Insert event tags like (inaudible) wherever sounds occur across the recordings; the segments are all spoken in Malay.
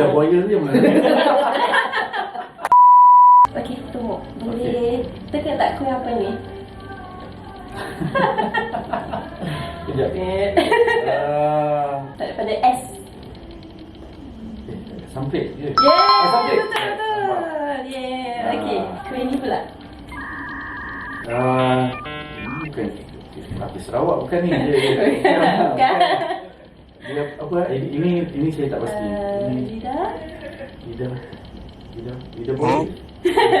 lidah buaya yang (laughs) mana? Okey, tunggu. Boleh tekan tak kuih apa ni? Kejap. Ah, Daripada S. eh, Sampit je. Yeah, Ah, sampit. betul betul. Yeah, Ah. okey. Kuih ni pula. Ah, ini bukan lapis Sarawak bukan ni. (laughs) Dia, Bukan. Dia apa? Ini ini, ini saya tak pasti. Uh, Ini lidah. lidah lidah lidah buaya.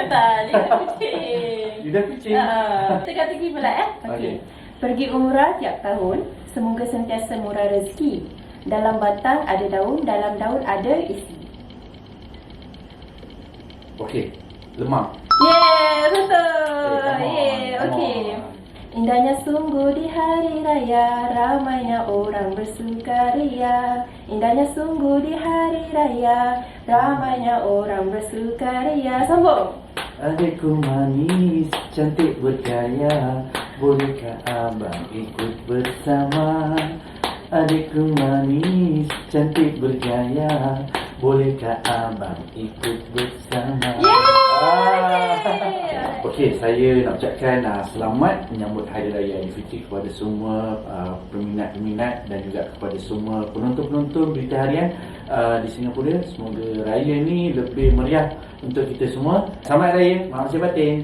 tak, lidah kucing. Lidah kucing. Ah, Teka-teki pula eh. Okey. Okey. Pergi umrah tiap tahun, semoga sentiasa murah rezeki. Dalam batang ada daun, dalam daun ada isi. Okey. Lemak. Yeah, betul. Eh, come on, yeah, okey. Indahnya sungguh di hari raya, ramainya orang bersukaria. Indahnya sungguh di hari raya, ramainya orang bersukaria. Sambung. Adikku manis, cantik bergaya Bolehkah abang ikut bersama Adikku manis, cantik bergaya Bolehkah abang ikut bersama Yeay! Okey, saya nak ucapkan uh, selamat menyambut Hari Raya Aidilfitri kepada semua uh, peminat-peminat dan juga kepada semua penonton-penonton berita harian uh, di Singapura. Semoga raya ni lebih meriah untuk kita semua. Selamat Raya, Mak Cik Batin.